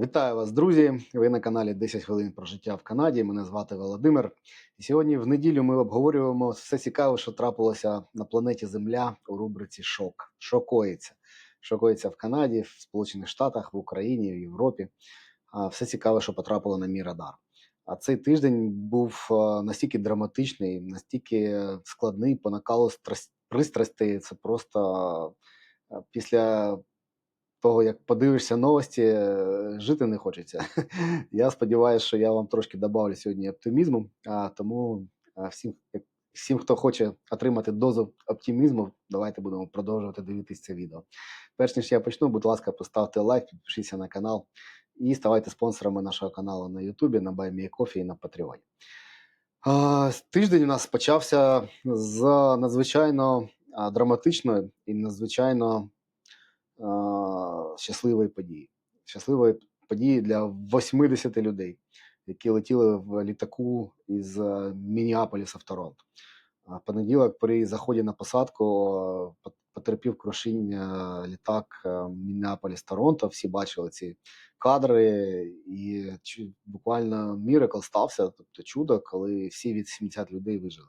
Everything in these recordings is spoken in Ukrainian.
Вітаю вас, друзі! Ви на каналі 10 хвилин про життя в Канаді. Мене звати Володимир. І сьогодні в неділю ми обговорюємо все цікаве, що трапилося на планеті Земля у рубриці Шок. Шокується. Шокується в Канаді, в Сполучених Штатах, в Україні, в Європі. Все цікаве, що потрапило на мій радар. А цей тиждень був настільки драматичний, настільки складний по накалу страс- пристрастей. Це просто після того, як подивишся новості, е, жити не хочеться. Я сподіваюся, що я вам трошки добавлю сьогодні оптимізму. А тому всім, всім, хто хоче отримати дозу оптимізму, давайте будемо продовжувати дивитися це відео. Перш ніж я почну, будь ласка, поставте лайк, підпишіться на канал і ставайте спонсорами нашого каналу на Ютубі, на BuyMeACoffee і на Patreon. Тиждень у нас почався з надзвичайно драматичної і надзвичайно щасливої події. Щасливої події для 80 людей, які летіли в літаку із е, Мініаполіса в Торонто. Понеділок при заході на посадку е, потерпів крушіння літак е, Мінеаполіс Торонто. Всі бачили ці кадри, і буквально міракл стався, тобто чудо, коли всі від 70 людей вижили.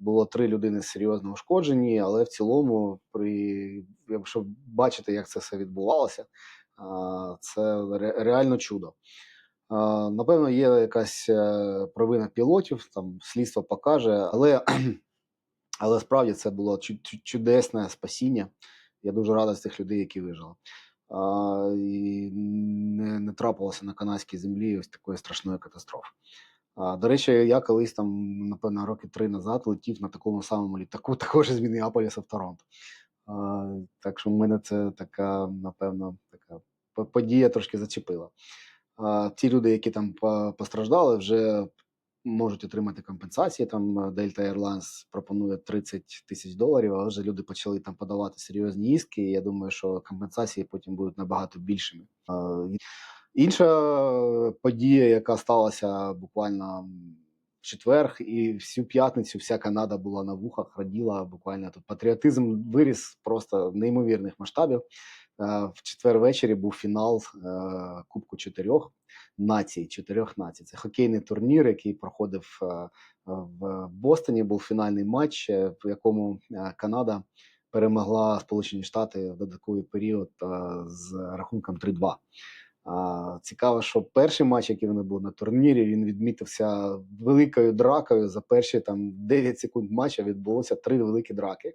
Було три людини серйозно ушкоджені, але в цілому, при якщо бачити, як це все відбувалося, це реально чудо. Напевно, є якась е, провина пілотів, там слідство покаже, але, але справді це було чу- чу- чудесне спасіння. Я дуже радий з тих людей, які вижили. І не, не трапилося на канадській землі ось такої страшної катастрофи. До речі, я колись там, напевно, роки три назад летів на такому самому літаку, також з Мінneаполіса в Торонто. Так що в мене це така, напевно, така подія трошки зачепила. Ті люди, які там по- постраждали, вже можуть отримати компенсації. Там е, Delta Airlines пропонує 30 тисяч доларів, але вже люди почали там подавати серйозні іски. І я думаю, що компенсації потім будуть набагато більшими. Інша подія, яка сталася буквально в четвер, і всю п'ятницю вся Канада була на вухах, раділа буквально тут. Патріотизм виріс просто неймовірних масштабів. Е, В четвер ввечері був фінал е, Кубку чотирьох націй, чотирьох націй. Це хокейний турнір, який проходив е, в Бостоні. Був фінальний матч, в якому Канада перемогла Сполучені Штати в додатковий період з рахунком 3-2. А, цікаво, що перший матч, який вони були на турнірі, він відмітився великою дракою. За перші там 9 секунд матча відбулося три великі драки.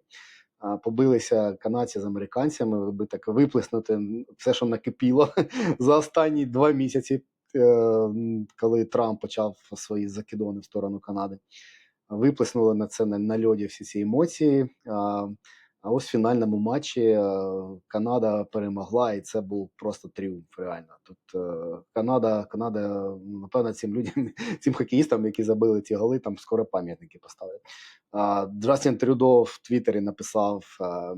А, побилися канадці з американцями, аби так виплеснути все, що накипіло за останні два місяці, е, коли Трамп почав свої закидони в сторону Канади. Виплеснули на це на, на льоді всі ці емоції. А ось в фінальному матчі е, Канада перемогла, і це був просто тріумф. Реально. Тут е, Канада, Канада, напевно, цим людям, цим хокеїстам, які забили ці голи, там скоро пам'ятники поставлять. Джастін Трюдо в Твіттері написав: е,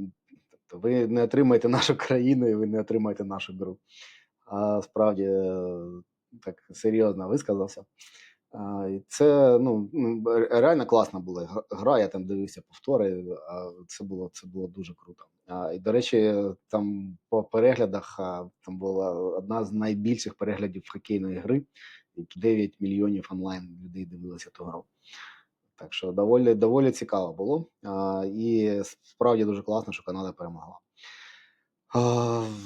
тобто, ви не отримаєте нашу країну, і ви не отримаєте нашу гру. А справді так серйозно висказався. Це ну, реально класна була гра-. Я там дивився повтори. Це було це було дуже круто. І до речі, там по переглядах там була одна з найбільших переглядів хокейної гри. і 9 мільйонів онлайн людей дивилися ту гру. Так що доволі, доволі цікаво було. І справді дуже класно, що Канада перемогла.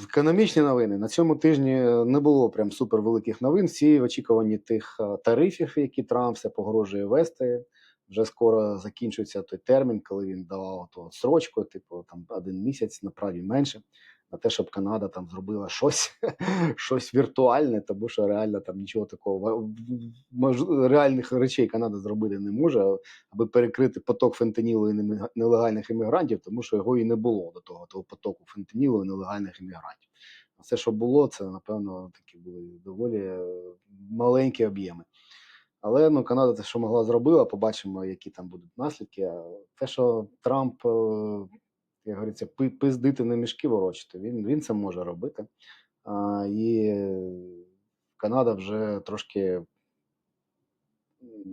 Економічні новини на цьому тижні не було прям супер великих новин. Всі в очікуванні тих тарифів, які Трамп все погрожує вести. Вже скоро закінчується той термін, коли він давав ту срочку, типу там один місяць, направді менше, на те, щоб Канада там зробила щось, щось віртуальне, тому що реально там нічого такого реальних речей Канада зробити не може, аби перекрити поток фентанілу і нелегальних іммігрантів, тому що його і не було до того, того потоку фентанілу і нелегальних іммігрантів. А все, що було, це напевно такі були доволі е, маленькі об'єми. Але ну, Канада те, що могла зробила, побачимо, які там будуть наслідки. Те, що Трамп, е, як говориться, пиздити не мішки ворочити, він, він це може робити. А, і Канада вже трошки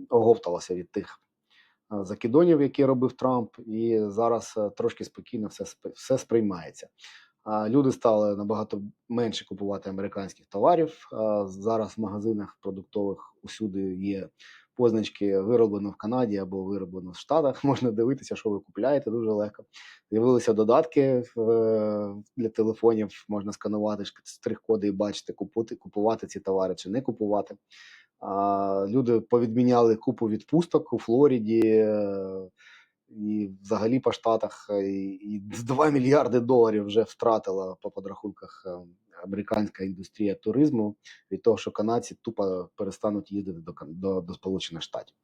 оговталася від тих закидонів, які робив Трамп, і зараз е, трошки спокійно все, все сприймається. Люди стали набагато менше купувати американських товарів. Зараз в магазинах продуктових усюди є позначки вироблено в Канаді або вироблено в Штатах. Можна дивитися, що ви купляєте дуже легко. З'явилися додатки для телефонів, можна сканувати штрих-коди і бачити, купувати, ці товари чи не купувати. А, люди повідміняли купу відпусток у Флориді. е, і взагалі по штатах е, і, і 2 мільярди доларів вже втратила по подрахунках е, американська індустрія туризму від того, що канадці тупо перестануть їздити до, до, до Сполучених Штатів.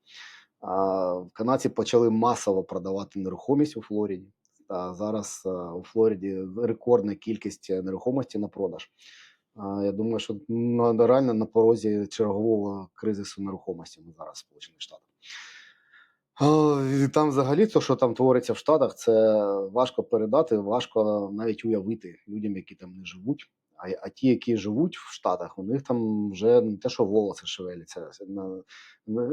А, канадці почали масово продавати нерухомість у Флориді. А зараз у Флориді рекордна кількість нерухомості на продаж. Я думаю, що ну, реально на порозі чергового кризису нерухомості ми зараз в Сполучених Штатах. Там взагалі то, що там твориться в Штатах, це важко передати, важко навіть уявити людям, які там не живуть. А, а ті, які живуть в Штатах, у них там вже не те, що волоси шевеляться на,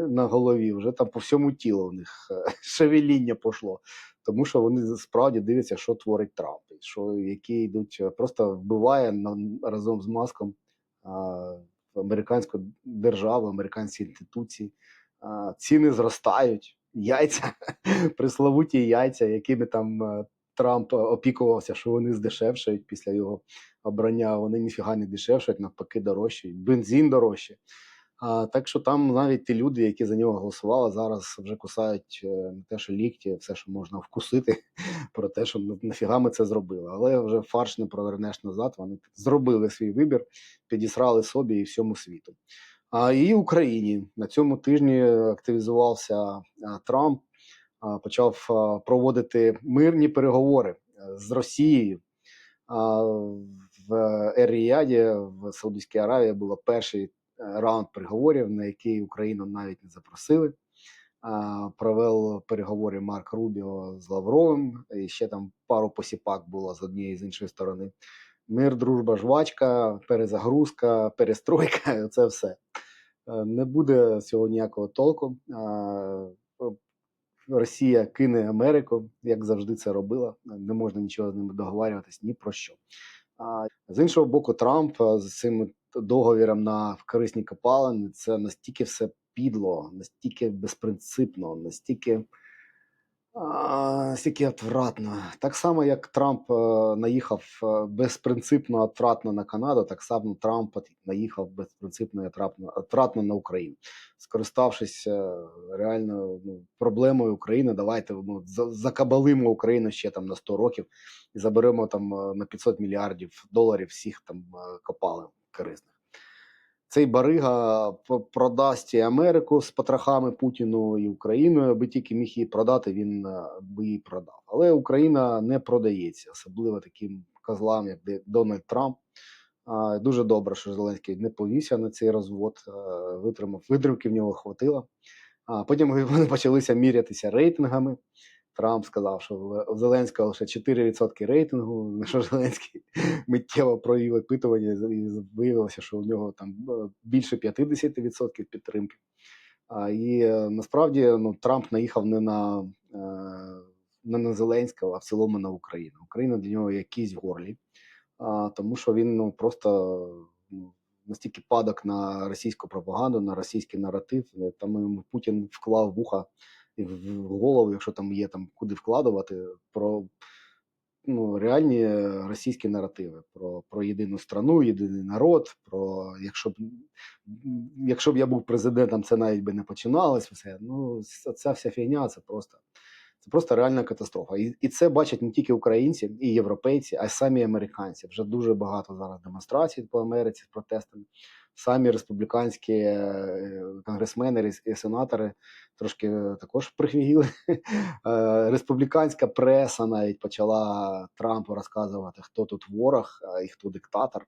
на, голові, вже там по всьому тілу у них е, шевеління пішло. Тому що вони справді дивляться, що творить Трамп, і що які йдуть, е, просто вбиває на, разом з маском а, американську державу, американські інституції. А, ціни зростають, яйця, пресловуті яйця, якими там е, Трамп опікувався, що вони здешевшають після його обрання. Вони ніфіга не дешевшають, навпаки, дорожчають. Бензин дорожче. А, так що там навіть ті люди, які за нього голосували, зараз вже кусають е, не те, що лікті, все, що можна вкусити, про те, що «Ну, нафіга ми це зробили. Але вже фарш не провернеш назад. Вони зробили свій вибір, підісрали собі і всьому світу. А і Україні на цьому тижні активізувався Трамп, почав проводити мирні переговори е, з Росією. В Ер-Ріяді, в Саудівській Аравії було перший е, раунд переговорів, на який Україну навіть не запросили. Провел переговори Марк Рубіо з Лавровим, і ще там пару посіпак було з однієї з іншої сторони. Мир, дружба, жвачка, перезагрузка, перестройка це все. Е, Не буде цього ніякого толку. Росія кине Америку, як завжди це робила. Не можна нічого з ними договарюватись ні про що. А з іншого боку, Трамп з цим договіром на корисні копалини це настільки все підло, настільки безпринципно, настільки, а, настільки отвратно. Так само, як Трамп е, наїхав е, безпринципно отвратно на Канаду, так само Трамп наїхав безпринципно і отвратно, на Україну. Скориставшись е, реально ну, проблемою України, давайте ну, за- закабалимо Україну ще там на 100 років і заберемо там е, на 500 мільярдів доларів всіх там е, копалин. Цей барига продасть і Америку з потрохами Путіну і Україну, аби тільки міг її продати, він е, би її продав. Але Україна не продається, особливо таким козлам, як Дональд Трамп. Дуже добре, що Зеленський не повівся на цей розвод, е, витримав, витримки в нього хватило. А потім вони почалися мірятися рейтингами. Трамп сказав, що у Зеленського лише 4% рейтингу, на що Зеленський миттєво провів опитування і виявилося, що у нього там е, більше 50% підтримки. І е, насправді ну, Трамп наїхав не на, е, не на Зеленського, а в цілому на Україну. Україна для нього є кість в горлі, тому що він ну, просто ну, настільки падок на російську пропаганду, на російський наратив. Там Путін вклав вуха в голову, якщо там є там куди вкладувати, про ну, реальні російські наративи про, про єдину страну, єдиний народ. Про якщо б якщо б я був президентом, це навіть би не починалось. Все ну ця вся фігня, це просто це просто реальна катастрофа. І, і це бачать не тільки українці і європейці, а й самі американці. Вже дуже багато зараз демонстрацій по Америці з протестами. Самі республіканські е, конгресмени і- сенатори трошки е, також прихвігіли. Е, Республіканська преса навіть почала Трампу розказувати, хто тут ворог і хто диктатор.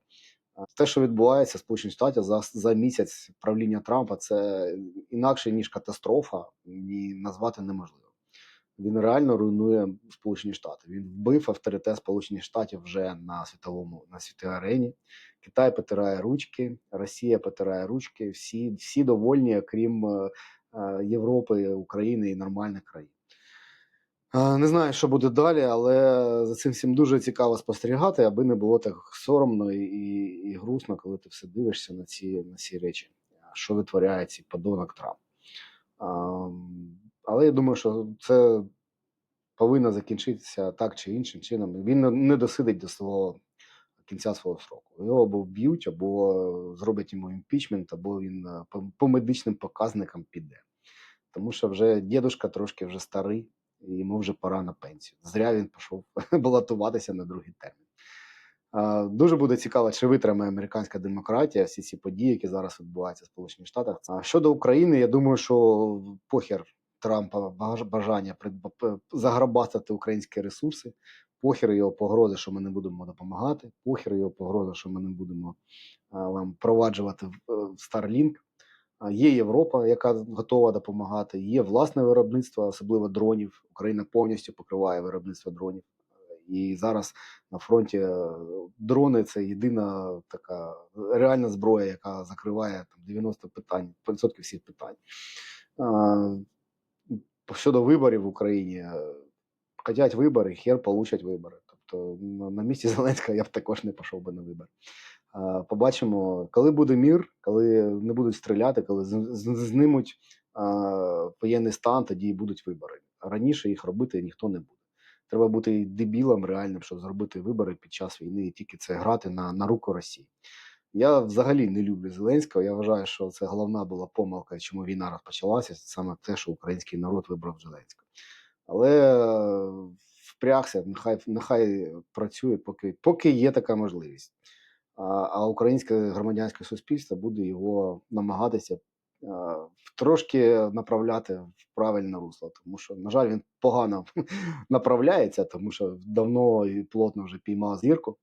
Те, що відбувається в Сполучених Штатах за, за місяць правління Трампа, це інакше ніж катастрофа, і назвати неможливо. Він реально руйнує Сполучені Штати. Він вбив авторитет Сполучених Штатів вже на світовому на світовій арені. Китай потирає ручки, Росія потирає ручки. Всі, всі довольні, крім е, е, Європи, України і нормальних країн. Е, Не знаю, що буде далі, але за цим всім дуже цікаво спостерігати, аби не було так соромно і, і, і грустно, коли ти все дивишся на ці, на ці речі, що витворяє цей подонок Трамп. Але я думаю, що це повинно закінчитися так чи іншим чином. Він не- досидить до свого кінця свого сроку. Його або вб'ють, або зроблять йому імпічмент, або він е, по, медичним показникам піде. Тому що вже дідушка трошки вже старий, і йому вже пора на пенсію. Зря він пішов балотуватися на другий термін. Дуже буде цікаво, чи витримає американська демократія всі ці події, які зараз відбуваються в Сполучених Штатах. А щодо України, я думаю, що похер Трампа баж- бажання заграбастати українські ресурси, похер його погрози, що ми не будемо допомагати, похер його погрози, що ми не будемо вам впроваджувати в е, Starlink. Є Європа, яка готова допомагати. Є власне виробництво, особливо дронів. Україна повністю покриває виробництво дронів. І зараз на фронті е, дрони це єдина така реальна зброя, яка закриває там 90 питань, відсотків всіх питань. Щодо виборів в Україні, е, хотять вибори, хер получать вибори. Тобто на, місці Зеленського я б також не пішов би на вибори. Побачимо, коли буде мір, коли не будуть стріляти, коли знимуть воєнний стан, тоді будуть вибори. Раніше їх робити ніхто не буде. Треба бути дебілом реальним, щоб зробити вибори під час війни і тільки це грати на, на руку Росії. Я взагалі не люблю Зеленського. Я вважаю, що це головна була помилка, чому війна розпочалася. Це саме те, що український народ вибрав Зеленського. Але е, впрягся, нехай, нехай працює, поки, поки є така можливість. А, а українське громадянське суспільство буде його намагатися е, трошки направляти в правильне русло. Тому що, на жаль, він погано направляється, тому що давно і плотно вже піймав зірку.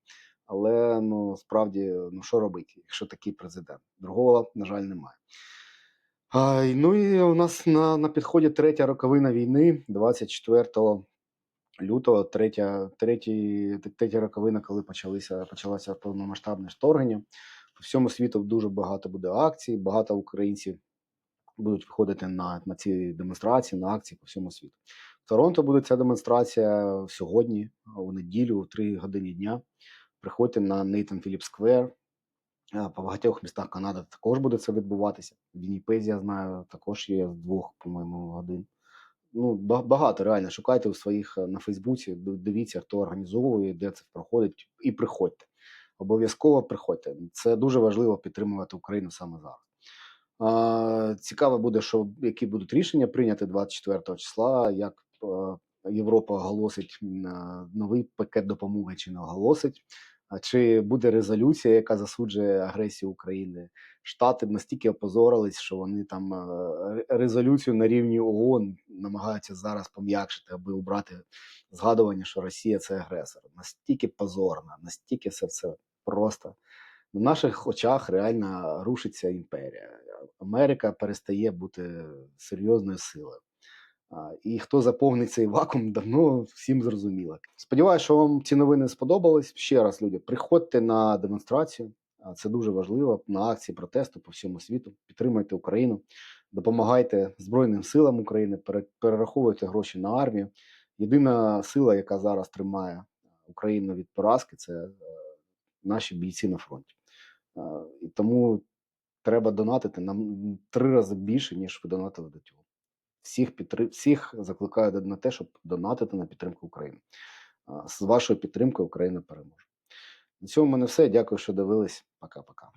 Але ну справді, ну що робити, якщо такий президент? Другого, на жаль, немає. А, ну і у нас на, на підході третя роковина війни, 24 лютого, третя, третій, третя роковина, коли почалися, почалося повномасштабне вторгнення. По всьому світу дуже багато буде акцій, багато українців будуть виходити на, на ці демонстрації, на акції по всьому світу. В Торонто буде ця демонстрація сьогодні, у неділю, о 3 годині дня. Приходьте на Нейтан Філіп Сквер. По багатьох містах Канади також буде це відбуватися. Вінніпезі, я знаю, також є з двох, по-моєму, годин. Ну, багато реально. Шукайте у своїх е, на Фейсбуці, дивіться, хто організовує, де це проходить, і приходьте. Обов'язково приходьте. Це дуже важливо підтримувати Україну саме зараз. Цікаво буде, що які будуть рішення прийняти 24 числа, як е, Європа оголосить новий пакет допомоги чи не оголосить. Чи буде резолюція, яка засуджує агресію України? Штати настільки опозорились, що вони там е, резолюцію на рівні ООН намагаються зараз пом'якшити, аби убрати згадування, що Росія це агресор. Настільки позорно, настільки все це просто. На наших очах реально рушиться імперія. Америка перестає бути серйозною силою. І хто заповнить цей вакуум, давно всім зрозуміло. Сподіваюся, що вам ці новини сподобались. Ще раз, люди, приходьте на демонстрацію. Це дуже важливо на акції протесту по всьому світу. Підтримуйте Україну, допомагайте Збройним силам України, перераховуйте гроші на армію. Єдина сила, яка зараз тримає Україну від поразки, це е, наші бійці на фронті. І тому треба донатити нам три рази більше, ніж ви донатили до цього. Всіх підтрим... всіх закликаю на те, щоб донатити на підтримку України. З вашою підтримкою Україна переможе. На цьому в мене все. Дякую, що дивились. Пока-пока.